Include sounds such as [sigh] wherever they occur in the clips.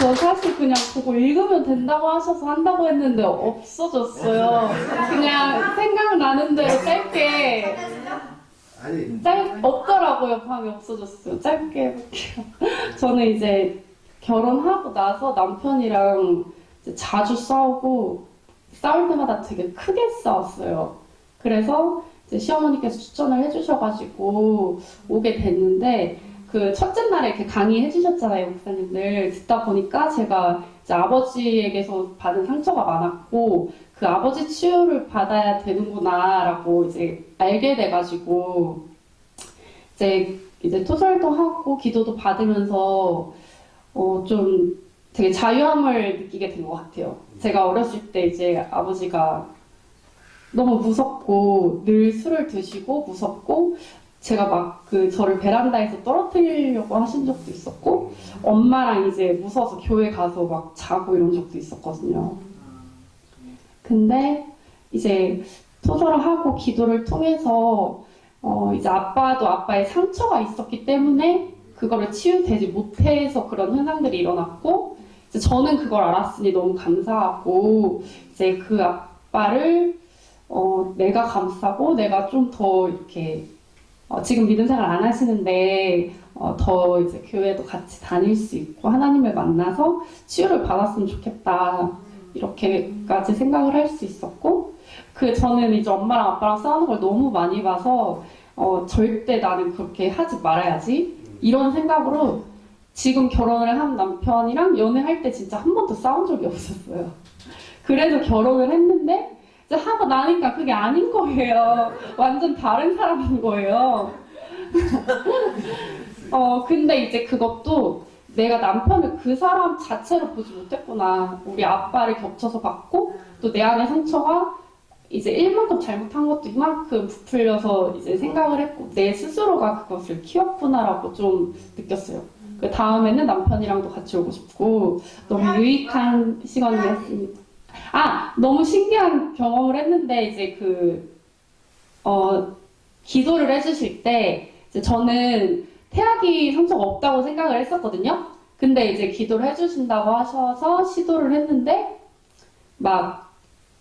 저 사실 그냥 그거 읽으면 된다고 하셔서 한다고 했는데 없어졌어요. 그냥 생각나는 대로 짧게 아니 짧 없더라고요. 방이 없어졌어요. 짧게 해볼게요. [laughs] 저는 이제 결혼하고 나서 남편이랑 이제 자주 싸우고 싸울 때마다 되게 크게 싸웠어요. 그래서 이제 시어머니께서 추천을 해주셔가지고 오게 됐는데 그 첫째 날에 이렇게 강의해 주셨잖아요, 목사님들. 듣다 보니까 제가 이제 아버지에게서 받은 상처가 많았고 그 아버지 치유를 받아야 되는구나라고 이제 알게 돼가지고 이제 이제 토설도 하고 기도도 받으면서 어 좀 되게 자유함을 느끼게 된 것 같아요. 제가 어렸을 때 이제 아버지가 너무 무섭고 늘 술을 드시고 무섭고 제가 막 그 저를 베란다에서 떨어뜨리려고 하신 적도 있었고 엄마랑 이제 무서워서 교회 가서 막 자고 이런 적도 있었거든요. 근데 이제 토설을 하고 기도를 통해서 어 이제 아빠도 아빠의 상처가 있었기 때문에 그거를 치유되지 못해서 그런 현상들이 일어났고 이제 저는 그걸 알았으니 너무 감사하고 이제 그 아빠를 어 내가 감싸고 내가 좀 더 이렇게 어, 지금 믿음 생활 안 하시는데 어, 더 이제 교회도 같이 다닐 수 있고 하나님을 만나서 치유를 받았으면 좋겠다 이렇게까지 생각을 할 수 있었고 그 저는 이제 엄마랑 아빠랑 싸우는 걸 너무 많이 봐서 어, 절대 나는 그렇게 하지 말아야지 이런 생각으로 지금 결혼을 한 남편이랑 연애할 때 진짜 한 번도 싸운 적이 없었어요. 그래서 결혼을 했는데 이제 하고 나니까 그게 아닌 거예요. 완전 다른 사람인 거예요. [laughs] 어, 근데 이제 그것도 내가 남편을 그 사람 자체로 보지 못했구나. 우리 아빠를 겹쳐서 봤고, 또 내 안에 상처가 이제 일만큼 잘못한 것도 이만큼 부풀려서 이제 생각을 했고, 내 스스로가 그것을 키웠구나라고 좀 느꼈어요. 그 다음에는 남편이랑도 같이 오고 싶고, 너무 유익한 시간이었습니다. 아, 너무 신기한 경험을 했는데, 이제 그, 어, 기도를 해주실 때, 저는 태아기 상처가 없다고 생각을 했었거든요. 근데 이제 기도를 해주신다고 하셔서 시도를 했는데, 막,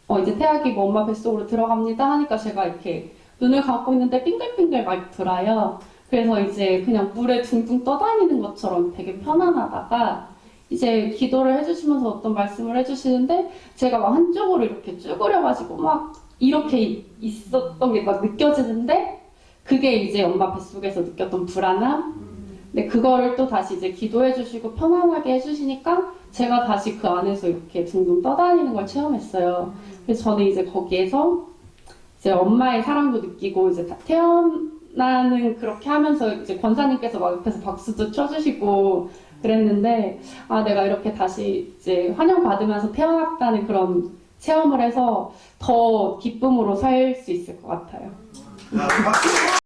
어, 이제 태아기 뭐 엄마 뱃속으로 들어갑니다 하니까 제가 이렇게 눈을 감고 있는데 빙글빙글 막 돌아요. 그래서 이제 그냥 물에 둥둥 떠다니는 것처럼 되게 편안하다가 이제 기도를 해주시면서 어떤 말씀을 해주시는데 제가 막 한쪽으로 이렇게 쭈그려가지고 막 이렇게 있었던 게 막 느껴지는데 그게 이제 엄마 뱃속에서 느꼈던 불안함 근데 그거를 또 다시 이제 기도해 주시고 편안하게 해주시니까 제가 다시 그 안에서 이렇게 둥둥 떠다니는 걸 체험했어요. 그래서 저는 이제 거기에서 이제 엄마의 사랑도 느끼고 이제 다 태어나는 그렇게 하면서 이제 권사님께서 막 옆에서 박수도 쳐주시고 그랬는데 아 내가 이렇게 다시 이제 환영받으면서 태어났다는 그런 체험을 해서 더 기쁨으로 살 수 있을 것 같아요. 자, 박수.